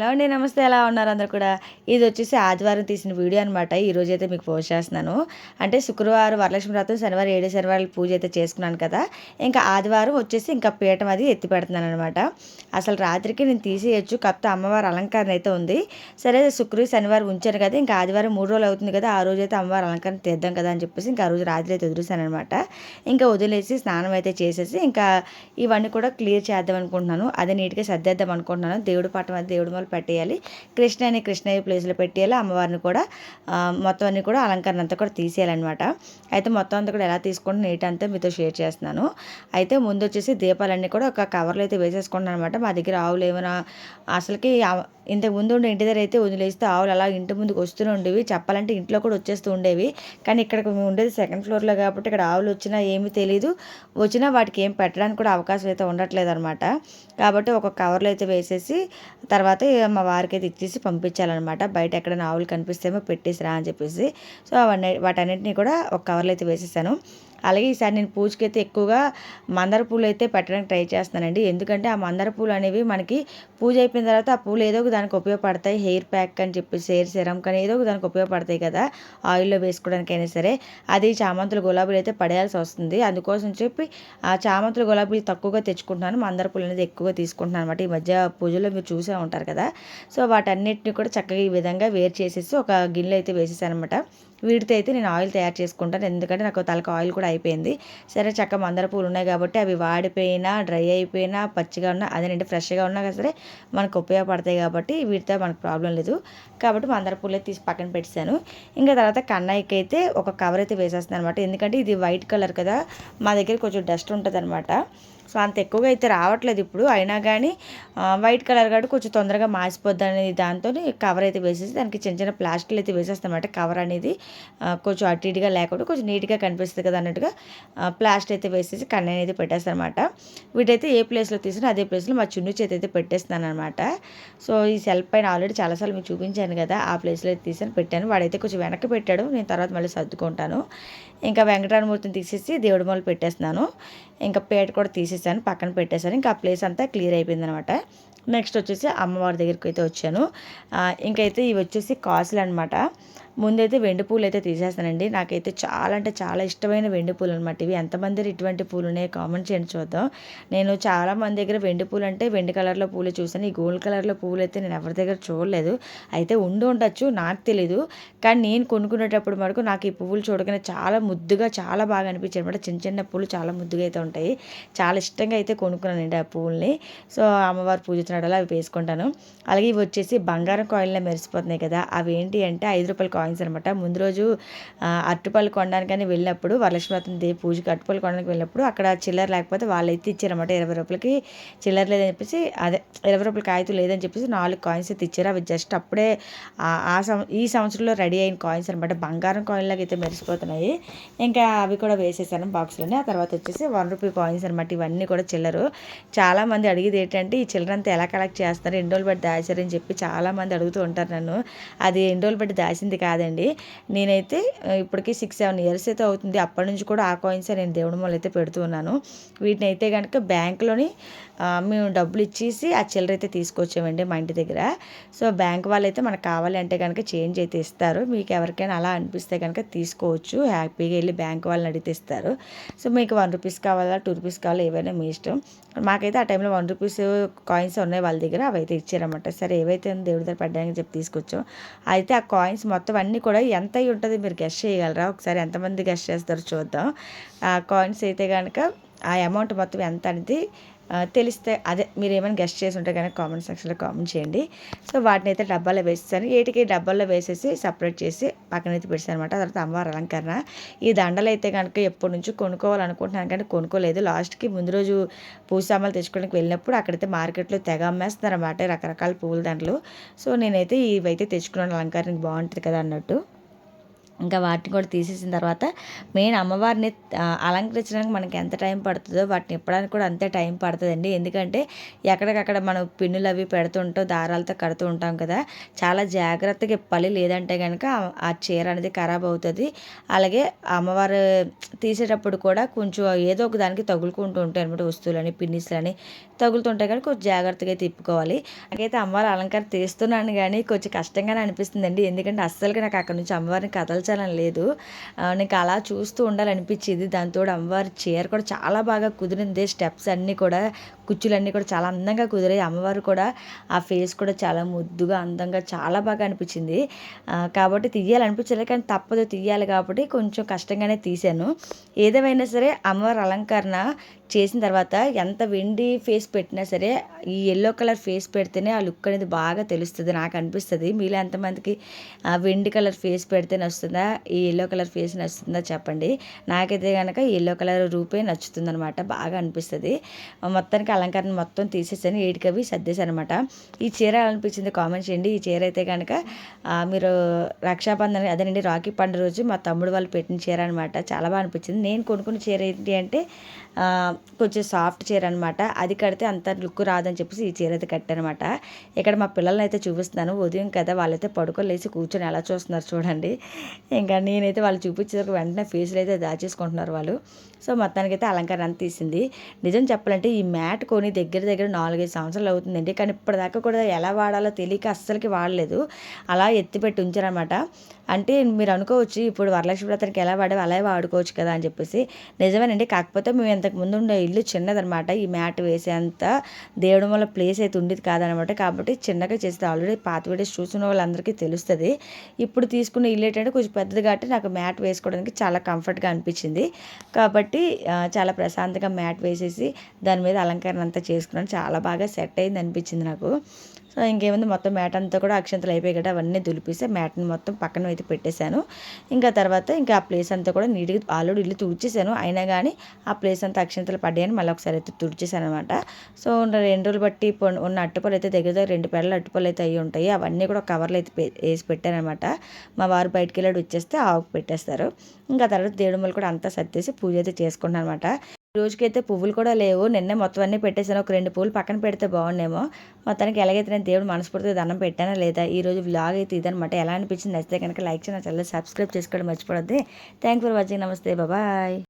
Hello అండి నమస్తే. ఎలా ఉన్నారు అందరు కూడా? ఇది వచ్చేసి ఆదివారం తీసిన వీడియో అనమాట ఈరోజు అయితే మీకు పోస్ట్ చేస్తున్నాను. అంటే శుక్రవారం వరలక్ష్మి వ్రతం శనివారం ఏడు శనివారాలు పూజ అయితే చేసుకున్నాను కదా. ఇంకా ఆదివారం వచ్చేసి ఇంకా పీఠం అది ఎత్తి పెడుతున్నాను అనమాట అసలు రాత్రికి నేను తీసేయచ్చు. కాకపోతే అమ్మవారి అలంకరణ అయితే ఉంది. సరే శుక్రు శనివారం ఉంచాను కదా. ఇంకా ఆదివారం మూడు రోజులు అవుతుంది కదా. ఆ రోజు అయితే అమ్మవారి అలంకరణ తీద్దాం కదా అని చెప్పేసి ఇంకా ఆ రోజు రాత్రి అయితే వదిలేసాను అనమాట ఇంకా వదిలేసి స్నానం అయితే చేసేసి ఇంకా ఇవన్నీ కూడా క్లియర్ చేద్దాం అనుకుంటున్నాను. అదే నీట్గా సర్దేద్దాం అనుకుంటున్నాను. దేవుడి పాఠం అది దేవుడి మొదలు పెట్టేయాలి. కృష్ణని కృష్ణయ్య ప్లేస్లో పెట్టేయాలి. అమ్మవారిని కూడా మొత్తం అన్ని కూడా అలంకరణ అంతా కూడా తీసేయాలన్నమాట. అయితే మొత్తం అంతా కూడా ఎలా తీసుకుంటే నీట్ అంతా మీతో షేర్ చేస్తున్నాను. అయితే ముందు వచ్చేసి దీపాలన్నీ కూడా ఒక కవర్లో అయితే వేసేసుకుంటాను అనమాట మా దగ్గర ఆవులు ఏమైనా అసలుకి ఇంతకు ముందు ఉండే ఇంటి దగ్గర అయితే వదిలేస్తే ఆవులు అలా ఇంటి ముందుకు వస్తూనే ఉండేవి. చెప్పాలంటే ఇంట్లో కూడా వచ్చేస్తూ ఉండేవి. కానీ ఇక్కడ మేము ఉండేది సెకండ్ ఫ్లోర్లో కాబట్టి ఇక్కడ ఆవులు వచ్చినా ఏమీ తెలియదు వచ్చినా వాటికి ఏం పెట్టడానికి కూడా అవకాశం అయితే ఉండట్లేదు అనమాట కాబట్టి ఒక కవర్లో అయితే వేసేసి తర్వాత మా వారికి అయితే ఇచ్చేసి పంపించాలన్నమాట. బయట ఎక్కడైనా ఆవులు కనిపిస్తేమో పెట్టేసిరా అని చెప్పేసి. సో అవన్నీ వాటన్నిటిని కూడా ఒక కవర్లో అయితే వేసేసాను. అలాగే ఈసారి నేను పూజకి అయితే ఎక్కువగా మందార పూలు అయితే పెట్టడానికి ట్రై చేస్తానండి. ఎందుకంటే ఆ మందార పూలు అనేవి మనకి పూజ అయిపోయిన తర్వాత ఆ పూలు ఏదో ఒక దానికి ఉపయోగపడతాయి. హెయిర్ ప్యాక్ అని చెప్పేసి హెయిర్ సెరం కానీ ఏదో ఒక దానికి ఉపయోగపడతాయి కదా ఆయిల్లో వేసుకోవడానికైనా సరే. అది చామంతులు గులాబీలు అయితే పడేయాల్సి వస్తుంది. అందుకోసం చెప్పి ఆ చామంతులు గులాబీలు తక్కువగా తెచ్చుకుంటున్నాను. మందార పూలు అనేది ఎక్కువగా తీసుకుంటున్నాను అనమాట ఈ మధ్య పూజలో మీరు చూసే ఉంటారు కదా. సో వాటన్నిటిని కూడా చక్కగా ఈ విధంగా వేరు చేసేసి ఒక గిన్నెలో అయితే వేసేసాను అనమాట వీటితో అయితే నేను ఆయిల్ తయారు చేసుకుంటాను. ఎందుకంటే నాకు తలకు ఆయిల్ కూడా అయిపోయింది. సరే చక్క మందార పూలు ఉన్నాయి కాబట్టి అవి వాడిపోయినా డ్రై అయిపోయినా పచ్చిగా ఉన్నా అదేనంటే ఫ్రెష్గా ఉన్నా కదా సరే మనకు ఉపయోగపడతాయి కాబట్టి వీటితో మనకు ప్రాబ్లం లేదు. కాబట్టి మందార పూలు అయితే తీసి పక్కన పెట్టాను ఇంకా తర్వాత కన్నాయికి అయితే ఒక కవర్ అయితే వేసేస్తుంది అనమాట ఎందుకంటే ఇది వైట్ కలర్ కదా మా దగ్గర కొంచెం డస్ట్ ఉంటుంది సో అంత ఎక్కువగా అయితే రావట్లేదు ఇప్పుడు. అయినా కానీ వైట్ కలర్ కాబట్టి కొంచెం తొందరగా మాసిపోద్ది అనేది దాంతో కవర్ అయితే వేసేసి దానికి చిన్న చిన్న ప్లాస్టిక్లు అయితే వేసేస్తామన్నమాట కవర్ అనేది. కొంచెం అటు ఇటుగా లేకుండా కొంచెం నీట్గా కనిపిస్తుంది కదా అన్నట్టుగా ఆ, ప్లాస్టిక్ అయితే వేసేసి కన్ను అయితే పెట్టేస్తాను అనమాట వీటైతే ఏ ప్లేస్లో తీసినా అదే ప్లేస్లో మా చున్ను చేతి అయితే పెట్టేస్తున్నాను అనమాట సో ఈ సెల్ఫ్ పైన ఆల్రెడీ చాలాసార్లు మీకు చూపించాను కదా ఆ ప్లేస్లో అయితే తీసాను పెట్టాను. వాడైతే కొంచెం వెనక్కి పెట్టాడు నేను తర్వాత మళ్ళీ సర్దుకుంటాను. ఇంకా వెంకటరామూర్తిని తీసేసి దేవుడి మొదలు పెట్టేస్తున్నాను. ఇంకా పేట కూడా తీసేసాను పక్కన పెట్టేశాను. ఇంకా ఆ ప్లేస్ అంతా క్లియర్ అయిపోయింది అనమాట నెక్స్ట్ వచ్చేసి అమ్మవారి దగ్గరికి అయితే వచ్చాను. ఇంకైతే ఇవి వచ్చేసి కాసులు అనమాట ముందైతే వెండి పూలు అయితే తీసేస్తానండి. నాకైతే చాలా అంటే చాలా ఇష్టమైన వెండి పూలు అనమాట ఇవి. ఎంతమంది ఇటువంటి పూలు ఉన్నాయో కామెంట్ చేయండి చూద్దాం. నేను చాలా మంది దగ్గర వెండి పూలు అంటే వెండి కలర్లో పూలు చూసాను ఈ గోల్డ్ కలర్లో పూలు అయితే నేను ఎవరి దగ్గర చూడలేదు. అయితే ఉండి ఉండొచ్చు నాకు తెలీదు. కానీ నేను కొనుక్కునేటప్పుడు వరకు నాకు ఈ పువ్వులు చూడగానే చాలా ముద్దుగా చాలా బాగా అనిపించాయి అనమాట చిన్న చిన్న పూలు చాలా ముద్దుగా అయితే ఉంటాయి. చాలా ఇష్టంగా అయితే కొనుక్కున్నానండి ఆ పూలని. సో అమ్మవారు పూజించినడలా అవి వేసుకుంటాను. అలాగే ఇవి వచ్చేసి బంగారం కాయిల్లో మెరిసిపోతున్నాయి కదా. అవి ఏంటి అంటే ఐదు రూపాయల కాయిన్స్ అనమాట ముందు రోజు అరటిపళ్ళు కొనడానికని వెళ్ళినప్పుడు వరలక్ష్మి వ్రతం దేవి పూజకి అరటిపళ్ళు కొనడానికి వెళ్ళినప్పుడు అక్కడ చిల్లర లేకపోతే వాళ్ళు అయితే ఇచ్చారన్నమాట. ఇరవై రూపాయలకి చిల్లర లేదని చెప్పేసి అదే ఇరవై రూపాయల కాగితం లేదని చెప్పేసి నాలుగు కాయిన్స్ అయితే ఇచ్చారు. అవి జస్ట్ అప్పుడే ఆ- ఆ సం ఈ సంవత్సరంలో రెడీ అయిన కాయిన్స్ అనమాట బంగారం కాయిన్లాగా అయితే మెరిసిపోతున్నాయి. ఇంకా అవి కూడా వేసేసాను బాక్స్లోనే ఆ తర్వాత వచ్చేసి వన్ రూపీ కాయిన్స్ అనమాట ఇవన్నీ కూడా చిల్లరు. చాలా మంది అడిగేది ఏంటంటే ఈ చిల్లర అంతా ఎలా కలెక్ట్ చేస్తారు? ఎన్ని రోజులు బట్టి దాచారని చెప్పి చాలా మంది అడుగుతూ ఉంటారు నన్ను. అది ఎన్ని రోజులు బట్టి దాచింది కాదండి. నేనైతే ఇప్పటికీ ఇప్పటికి సిక్స్ సెవెన్ ఇయర్స్ అయితే అవుతుంది. అప్పటి నుంచి కూడా ఆ కాయిన్స్ నేను దేవుడి మూల అయితే పెడుతూ ఉన్నాను. వీటిని అయితే కనుక బ్యాంకులోని మేము డబ్బులు ఇచ్చేసి ఆ చిల్లర అయితే తీసుకొచ్చామండి మా ఇంటి దగ్గర. సో బ్యాంక్ వాళ్ళు అయితే మనకు కావాలి అంటే కనుక చేంజ్ అయితే ఇస్తారు. మీకు ఎవరికైనా అలా అనిపిస్తే కనుక తీసుకోవచ్చు. హ్యాపీగా వెళ్ళి బ్యాంక్ వాళ్ళని అడిగితే ఇస్తారు. సో మీకు వన్ రూపీస్ కావాలా టూ రూపీస్ కావాలా ఏవైనా మీ ఇష్టం. మాకైతే ఆ టైంలో వన్ రూపీస్ కాయిన్స్ ఉన్నాయి వాళ్ళ దగ్గర. అవి అయితే ఇచ్చారన్నమాట. సరే ఏవైతే దేవుడి దగ్గర పెట్టడానికి చెప్పి తీసుకొచ్చాం. అయితే ఆ కాయిన్స్ మొత్తం అన్నీ కూడా ఎంత అయి ఉంటుంది మీరు గెస్ట్ చేయగలరా? ఒకసారి ఎంతమంది గెస్ట్ చేస్తారో చూద్దాం. ఆ కాయిన్స్ అయితే కనుక ఆ అమౌంట్ మొత్తం ఎంత అనేది తెలిస్తే అదే మీరు ఏమైనా గెస్ట్ చేసి ఉంటే కనుక కామెంట్ సెక్షన్లో కామెంట్ చేయండి. సో వాటిని అయితే డబ్బాలో వేసేసాను. ఏటికి డబ్బాల్లో వేసేసి సపరేట్ చేసి పక్కన అయితే పెట్టాను అనమాట తర్వాత అమ్మవారి అలంకరణ. ఈ దండలు అయితే కనుక ఎప్పటి నుంచి కొనుక్కోవాలనుకుంటున్నాను కానీ కొనుక్కోలేదు. లాస్ట్కి ముందు రోజు పూజ సామాన్లు తెచ్చుకోవడానికి వెళ్ళినప్పుడు అక్కడైతే మార్కెట్లో తెగ అమ్మేస్తున్నారు అన్నమాట రకరకాల పువ్వుల దండలు. సో నేనైతే ఇవైతే తెచ్చుకున్నాను. అలంకరణకి బాగుంటుంది కదా అన్నట్టు. ఇంకా వాటిని కూడా తీసేసిన తర్వాత మెయిన్ అమ్మవారిని అలంకరించడానికి మనకి ఎంత టైం పడుతుందో వాటిని ఇప్పడానికి కూడా అంతే టైం పడుతుందండి. ఎందుకంటే ఎక్కడికక్కడ మనం పిన్నులు అవి పెడుతుంటాం దారాలతో కడుతూ ఉంటాం కదా. చాలా జాగ్రత్తగా ఇప్పాలి. లేదంటే కనుక ఆ- చీర అనేది ఖరాబ్ అవుతుంది. అలాగే అమ్మవారు తీసేటప్పుడు కూడా కొంచెం ఏదో ఒక దానికి తగులుకుంటూ ఉంటాయి అనమాట వస్తువులని పిన్నిస్లని. తగులుతుంటాయి కానీ కొంచెం జాగ్రత్తగా తిప్పుకోవాలి నాకైతే అమ్మవారి అలంకారం తీస్తున్నాను కానీ కొంచెం కష్టంగానే అనిపిస్తుందండి. ఎందుకంటే అస్సలుగా నాకు అక్కడ నుంచి అమ్మవారిని కథలు చూపించాలని లేదు. నీకు అలా చూస్తూ ఉండాలనిపించింది. దాంతో అమ్మవారి చీర కూడా చాలా బాగా కుదిరింది. స్టెప్స్ అన్నీ కూడా కుచ్చులన్నీ కూడా చాలా అందంగా కుదిరాయి. అమ్మవారు కూడా ఆ ఫేస్ కూడా చాలా ముద్దుగా అందంగా చాలా బాగా అనిపించింది. కాబట్టి తీయాలనిపించలేదు కానీ తప్పదు తీయాలి కాబట్టి కొంచెం కష్టంగానే తీశాను. ఏదేమైనా సరే అమ్మవారి అలంకరణ చేసిన తర్వాత ఎంత వెండి ఫేస్ పెట్టినా సరే ఈ ఎల్లో కలర్ ఫేస్ పెడితేనే ఆ లుక్ అనేది బాగా తెలుస్తుంది నాకు అనిపిస్తుంది. మీలో ఎంతమందికి వెండి కలర్ ఫేస్ పెడితే నచ్చుతుందా? ఈ ఎల్లో కలర్ ఫేస్ నచ్చుతుందా చెప్పండి. నాకైతే కనుక ఎల్లో కలర్ రూపే నచ్చుతుంది అనమాట బాగా అనిపిస్తుంది. మొత్తానికి అలంకరణ మొత్తం తీసేసాను ఏడికవి సర్దేశాను అనమాట ఈ చీర అనిపించింది కామెంట్ చేయండి. ఈ చీర అయితే కనుక మీరు రక్షాబంధన్ అదేనండి రాఖీ పండుగ రోజు మా తమ్ముడు వాళ్ళు పెట్టిన చీర అనమాట చాలా బాగా అనిపించింది. నేను కొనుక్కున్న చీర ఏంటి అంటే కొంచెం సాఫ్ట్ చీర అనమాట అది కడితే అంత లుక్ రాదని చెప్పేసి ఈ చీర అయితే కట్టానమాట ఇక్కడ మా పిల్లల్ని అయితే చూపిస్తున్నాను. ఉదయం కదా వాళ్ళైతే పడుకోలేసి కూర్చొని ఎలా చూస్తున్నారు చూడండి. ఇంకా నేనైతే వాళ్ళు చూపించేసరికి వెంటనే ఫేస్లు అయితే దాచేసుకుంటున్నారు వాళ్ళు. సో మొత్తానికి అయితే అలంకారం అంత తీసింది. నిజం చెప్పాలంటే ఈ మ్యాట్ కొని దగ్గర దగ్గర నాలుగైదు సంవత్సరాలు అవుతుందండి. కానీ ఇప్పటిదాకా కూడా ఎలా వాడాలో తెలియక అస్సలకి వాడలేదు. అలా ఎత్తిపెట్టి ఉంచారనమాట అంటే మీరు అనుకోవచ్చు ఇప్పుడు వరలక్ష్మి వ్రతానికి ఎలా వాడే అలాగే వాడుకోవచ్చు కదా అని చెప్పేసి. నిజమేనండి. కాకపోతే మేము ఇంతకు ముందు ఉండే ఇల్లు చిన్నదనమాట ఈ మ్యాట్ వేసేంత దేవుడు వల్ల ప్లేస్ అయితే ఉండేది కాదనమాట కాబట్టి చిన్నగా చేస్తే ఆల్రెడీ పాత వీడియోస్ చూసిన వాళ్ళందరికీ తెలుస్తుంది. ఇప్పుడు తీసుకున్న ఇల్లు ఏంటంటే కొంచెం పెద్దది కాబట్టి నాకు మ్యాట్ వేసుకోవడానికి చాలా కంఫర్ట్గా అనిపించింది. కాబట్టి కాబట్టి చాలా ప్రశాంతంగా మ్యాట్ వేసేసి దాని మీద అలంకరణ అంతా చేసుకున్నాను. చాలా బాగా సెట్ అయింది అనిపించింది నాకు. సో ఇంకేముంది మొత్తం మ్యాట్ అంతా కూడా అక్షంతలు అయిపోయి కదా అవన్నీ దులిపిస్తే మ్యాట్ని మొత్తం పక్కన అయితే పెట్టేశాను. ఇంకా తర్వాత ఇంకా ఆ ప్లేస్ అంతా కూడా నీట్గా ఆల్రెడీ ఇల్లు తుడిచేశాను. అయినా కానీ ఆ ప్లేస్ అంతా అక్షంతలు పడ్డాయని మళ్ళీ ఒకసారి అయితే తుడిచేశాను అనమాట సో రెండు రోజులు బట్టి ఉన్న అట్టుపళ్ళు అయితే దగ్గర దగ్గర రెండు పెళ్ళ అట్టుపళ్ళు అయితే అయ్యి ఉంటాయి. అవన్నీ కూడా కవర్లు అయితే వేసి పెట్టానమాట మా వారు బయటికి వెళ్ళాడు వచ్చేస్తే ఆవుకు పెట్టేస్తారు. ఇంకా తర్వాత దేవుడు కూడా అంతా సర్దేసి పూజ అయితే చేసుకుంటాను అనమాట రోజుకైతే పువ్వులు కూడా లేవు. నిన్నే మొత్తం అన్నీ పెట్టేసాను ఒక రెండు పువ్వులు పక్కన పెడితే బాగుండేమో. మొత్తానికి ఎలాగైతే నేను దేవుడు మనస్ఫూర్తిగా దండం పెట్టానా లేదా ఈ రోజు వ్లాగ్ అయితే ఇదనమాట ఎలా అనిపించింది? నచ్చితే కనుక లైక్ చేయాలి సబ్స్క్రైబ్ చేసుకోవడం మర్చిపోవద్దు. థ్యాంక్ ఫర్ వాచింగ్ నమస్తే. బాబాయ్